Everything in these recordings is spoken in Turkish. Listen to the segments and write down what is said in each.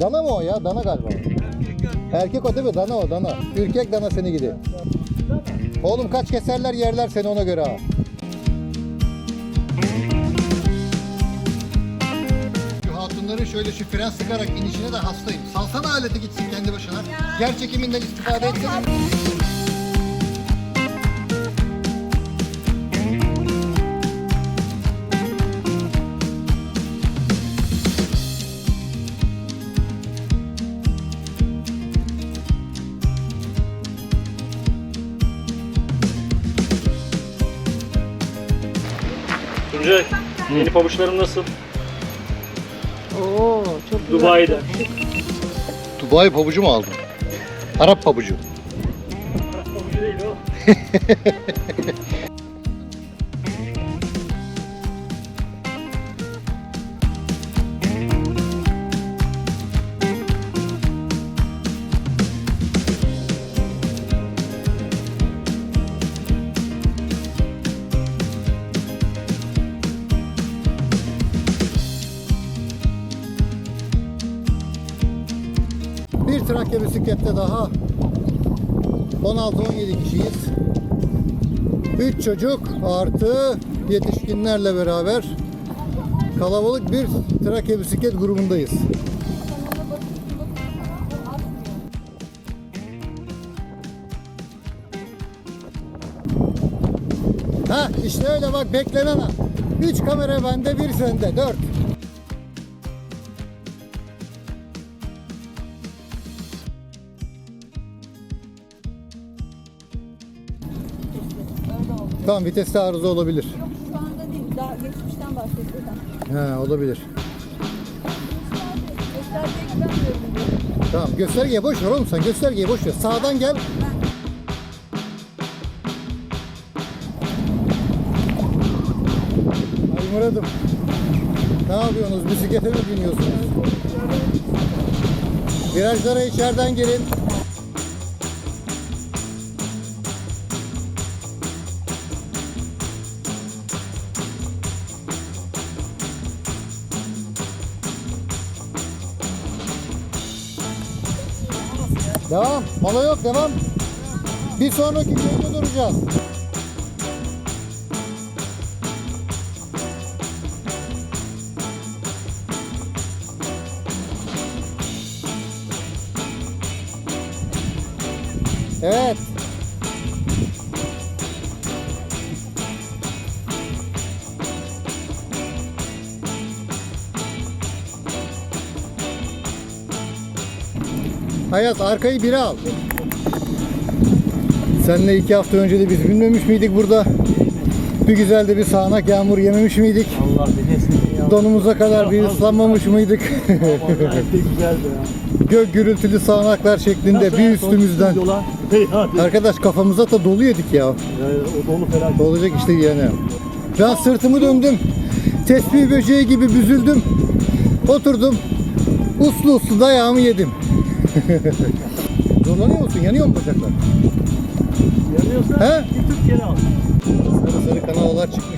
Dana mı o ya? Dana galiba. Erkek o değil mi? Dana o dana. Ürkek dana seni gidi. Oğlum kaç keserler yerler seni ona göre ha. Hatunların şöyle şu fren sıkarak inişine de hastayım. Salsana aleti gitsin kendi başına. Yer çekiminden istifade etsene. Tuncay, yeni pabuçlarım nasıl? Oo çok güzel. Dubai'de. Dubai pabucu mu aldın? Arap pabucu. Pabucu değil o. Bisiklette daha 16-17 kişiyiz. 3 çocuk artı yetişkinlerle beraber kalabalık bir Trakya bisiklet grubundayız. Ha işte öyle bak beklenen an. 3 kamera bende, bir sende, 4. Tamam viteste arıza olabilir. Yok şu anda değil. Daha geçmişten bahsediyorum. He olabilir. Göstergeye güvenmiyorum diyor. Tamam göstergeye boş ver oğlum sen göstergeye boş ver. Sağdan gel. Ay Murat'ım. Ne yapıyorsunuz? Bisiklete mi biniyorsunuz? Virajlara içeriden gelin. Devam. Mola yok devam. Bir sonraki yolda duracağız. Evet. Hayat arkayı biri al. Seninle iki hafta önce de biz binmemiş miydik burada? Bir güzel de bir sağanak yağmur yememiş miydik? Allah bilesin ya. Donumuza kadar bir ıslanmamış mıydık? De güzeldi ya. Gök gürültülü sağanaklar şeklinde bir üstümüzden. Yola. Hey hadi. Arkadaş kafamıza da dolu yedik ya. O dolu felaket. Olacak işte yani. Ben sırtımı döndüm. Tespih böceği gibi büzüldüm. Oturdum. Uslu uslu dayağımı yedim. Zorlanıyor musun? Yanıyor mu bacaklar? Yanıyorsa He? bir tut geri al. Sarı sarı kanallar çıkmış.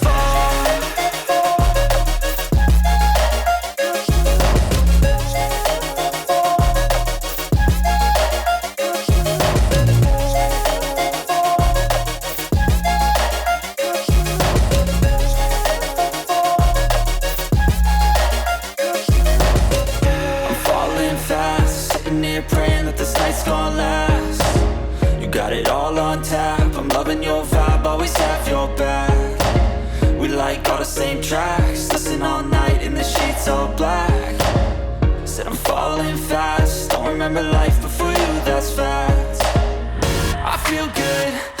got it all on tap. I'm loving your vibe, always have your back. We like all the same tracks, listen all night in the sheets all black. Said I'm falling fast, don't remember life before you, that's fact. I feel good,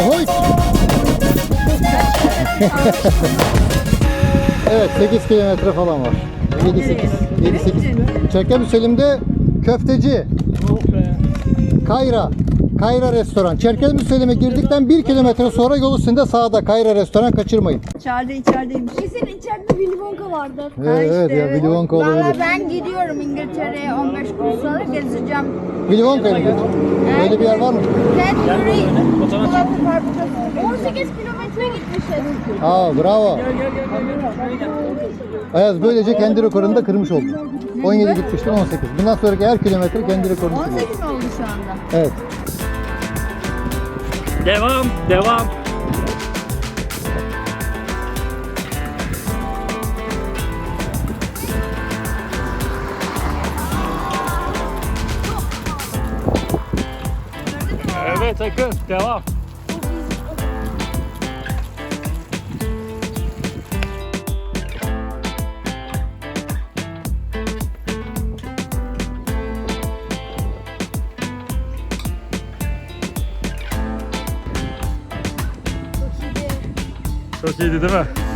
Ahoy! evet 8 kilometre falan var. 7-8. 7-8. Çerkezmi Selim'de köfteci. Oh. Kayra. Kayra restoran. Çerkezmi Selim'e girdikten 1 kilometre sonra yol üstünde sağda Kayra restoran kaçırmayın. İçeride içerideymiş. Kesin içeride Willy Wonka vardır. Evet, evet ya Willy Wonka Valla olabilir. ben gidiyorum İngiltere'ye 15 gün sonra gezeceğim. Willy Wonka'ya mı gidiyorsun? Öyle bir yer var mı? Cadbury çikolata fabrikası. 18 kilometre gitmişiz. Aa bravo. Ayaz böylece kendi rekorunu da kırmış oldu. 17 gitmiştin 18. Bundan sonraki her kilometre kendi rekorunu kırıyor. 18 mi oldu şu anda? Evet. Devam, devam. Evet Akın, devam. Çok iyiydi değil mi?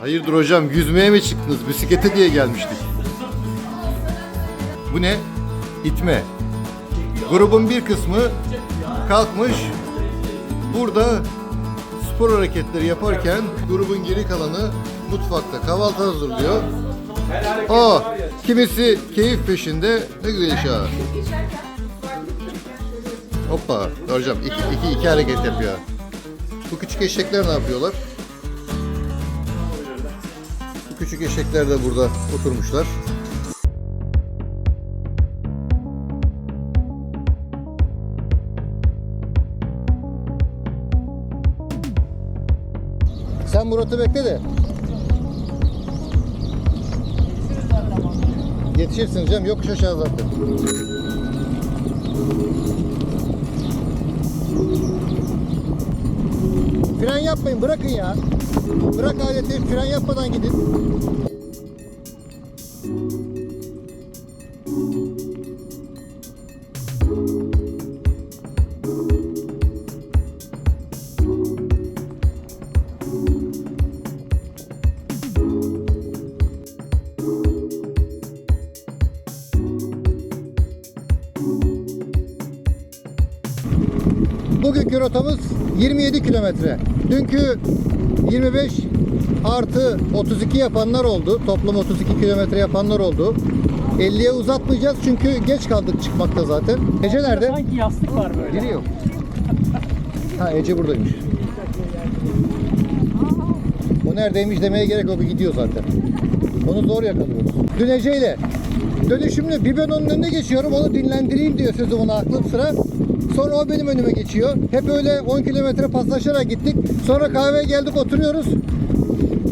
Hayırdır hocam yüzmeye mi çıktınız? Bisiklete diye gelmiştik. Bu ne? İtme. Grubun bir kısmı kalkmış burada spor hareketleri yaparken grubun geri kalanı mutfakta kahvaltı hazırlıyor. Aa, kimisi keyif peşinde ne güzel iş ha. Hoppa hocam iki, iki, iki hareket yapıyor. Bu küçük eşekler ne yapıyorlar? Küçük eşekler de burada oturmuşlar. Sen Murat'ı bekle de. Yetişirsiniz canım. Yokuş aşağı zaten. Fren yapmayın. Bırakın ya. Bırak aleti. Fren yapmadan gidin. Bugünkü rotamız 27 kilometre. Dünkü 25 artı 32 yapanlar oldu. Toplam 32 kilometre yapanlar oldu. 50'ye uzatmayacağız çünkü geç kaldık çıkmakta zaten. Ece nerede? Sanki yastık var böyle. Biri yok. Ha Ece buradaymış. O neredeymiş demeye gerek yok. Gidiyor zaten. Onu zor yakalıyoruz. Dün Ece ile dönüşümlü bir ben onun önüne geçiyorum. Onu dinlendireyim diyor sözü ona aklım sıra. Sonra o benim önüme geçiyor. Hep öyle 10 kilometre paslaşarak gittik. Sonra kahveye geldik oturuyoruz.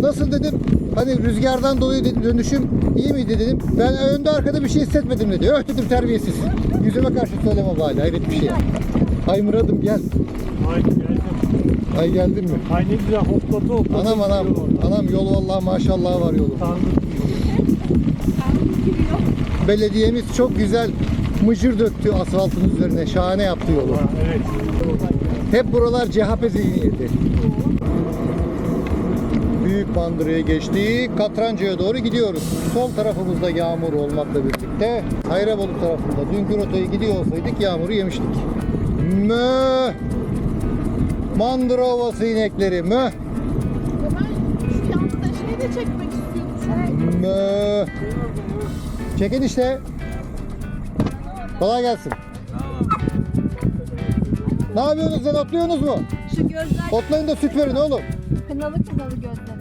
Nasıl dedim. Hani rüzgardan dolayı dedim, dönüşüm iyi miydi dedim. Ben önde arkada bir şey hissetmedim dedi. Öh dedim terbiyesiz. Yüzüme karşı söyleme bari. Hayret bir şey. Ay Murat'ım gel. Ay geldim. Ay geldin mi? Ay ne güzel hopladı hopladı. Anam anam. Anam yol vallahi maşallah var yolu. Tanrı Belediyemiz çok güzel mıcır döktü asfaltın üzerine. Şahane yaptı yolu. evet. Hep buralar CHP zihniyeti. Büyük Bandırı'ya geçtik. Katranca'ya doğru gidiyoruz. Sol tarafımızda yağmur olmakla birlikte Hayrabolu tarafında dünkü rotayı gidiyor olsaydık yağmuru yemiştik. Mö! Mandıra Ovası inekleri mö! Mö! Çekin işte. Kolay gelsin. Ne yapıyorsunuz lan oturuyorsunuz mu? Şu gözler Otlayın da süt verin oğlum. kınalı kınalı gözleri.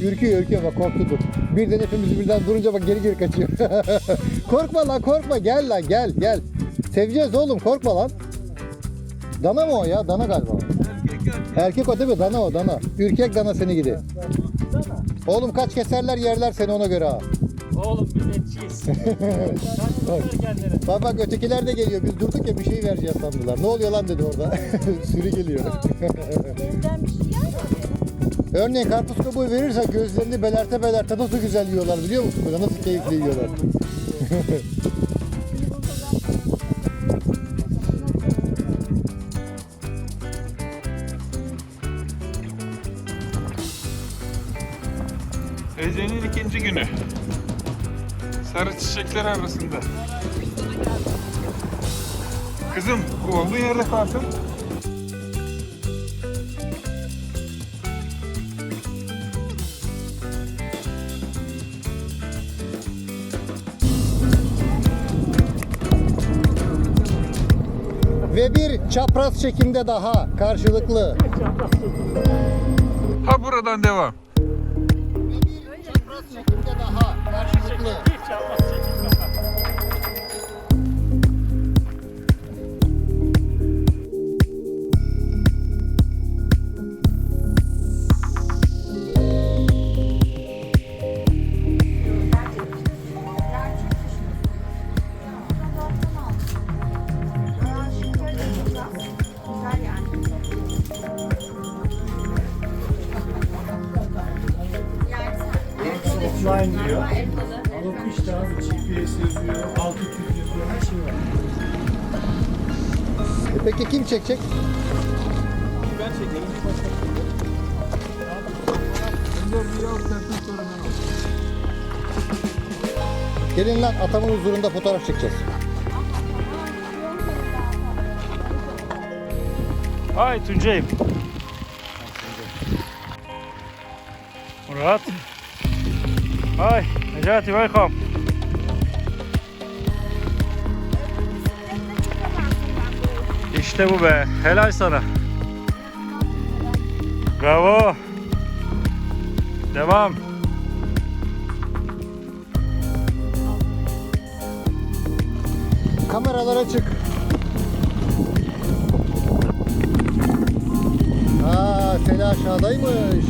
ürküyor ürküyor bak korktu dur. Birden hepimiz birden durunca bak geri geri kaçıyor. korkma lan korkma gel lan gel gel. Seveceğiz oğlum korkma lan. Dana mı o ya? Dana galiba. Erkek o değil mi? Dana o dana. Ürkek dana seni gidi. Oğlum kaç keserler yerler seni ona göre ha. Oğlum biz Bak bak ötekiler de geliyor. Biz durduk ya bir şey vereceğiz sandılar. Ne oluyor lan dedi orada. Sürü geliyor. Şey. Örneğin karpuz kabuğu verirsen gözlerini belerte belerte nasıl güzel yiyorlar biliyor musun? Böyle nasıl keyifli yiyorlar. çiçekler arasında. Kızım bu olduğu yerde kalsın. Ve bir çapraz çekimde daha karşılıklı. Ha buradan devam. Ve bir çapraz çekimde daha karşılıklı. E peki kim çekecek? Ben çekerim. Gelin lan atamın huzurunda fotoğraf çekeceğiz. Hi Tuncay'ım. Murat. Hi Necati welcome. İşte bu be. Helal sana. Bravo. Devam. Kameralara çık. Aa, Sele aşağıdaymış.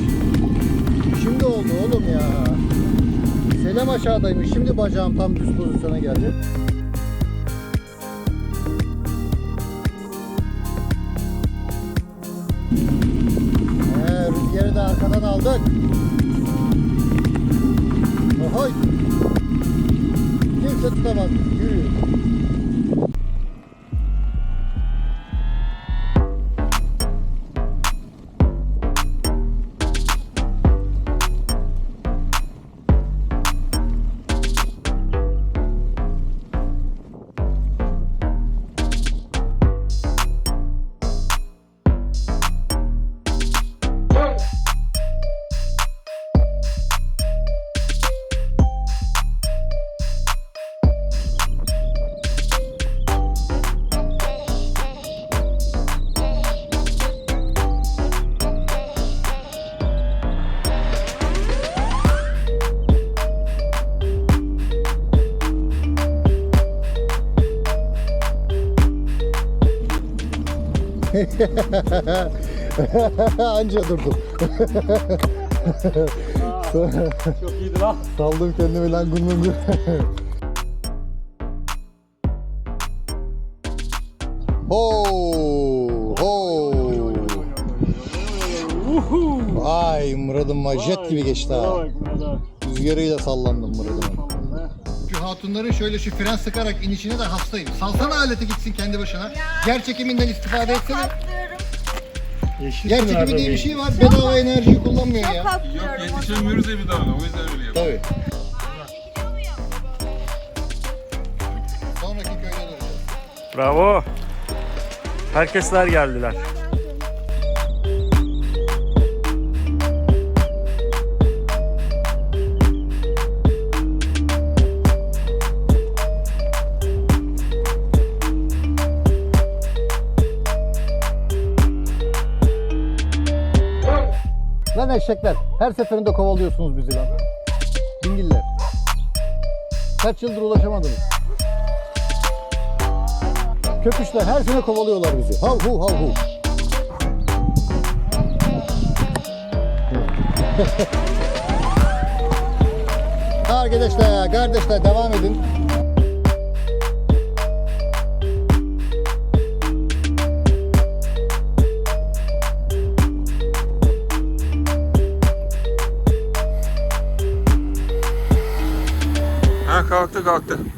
Şimdi oldu oğlum ya. Selem aşağıdaymış. Şimdi bacağım tam düz pozisyona geldi. はい。Anca durdum. Çok iyiydi lan. Saldım kendimi lan gungungu. Ho! Ho! Ay Murat'ım vay jet gibi geçti ha. Rüzgarıyla sallandım Murat'ım. Hatunların şöyle şu fren sıkarak inişine de hastayım. Salsana aleti gitsin kendi başına. Yer çekiminden istifade etsene. Yeşil Yer çekimi diye bir şey var. Bedava enerjiyi kullanmıyor ya. Yok yetişemiyoruz ya bir daha ona. O yüzden öyle yapıyor. Tabii. Sonraki köyde duracağız. Bravo. Herkesler geldiler. Lan eşekler. Her seferinde kovalıyorsunuz bizi lan. Dingiller. Kaç yıldır ulaşamadınız. Köpüşler her sene kovalıyorlar bizi. Hav hu hav hu. Arkadaşlar, kardeşler devam edin. Ha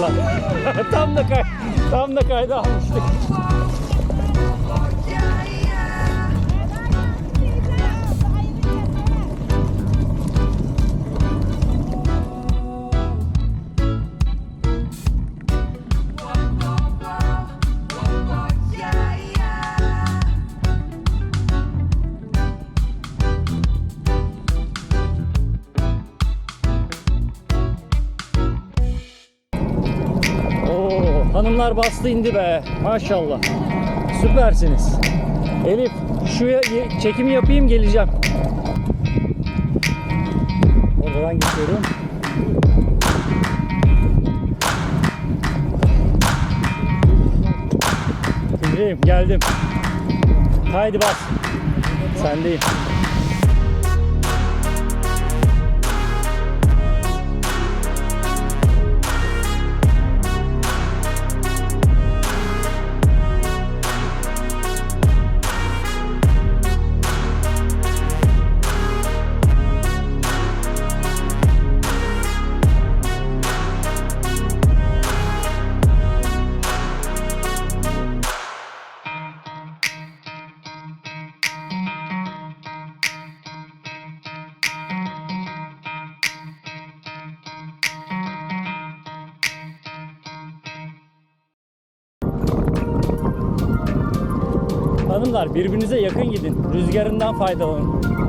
çarpıştılar. tam da kay tam da kayda almıştık. Hanımlar bastı indi be. Maşallah. Süpersiniz. Elif şu ya- çekimi yapayım geleceğim. Oradan geçiyorum. İbrahim geldim. Haydi bas. Sendeyim. Hanımlar birbirinize yakın gidin. Rüzgarından faydalanın.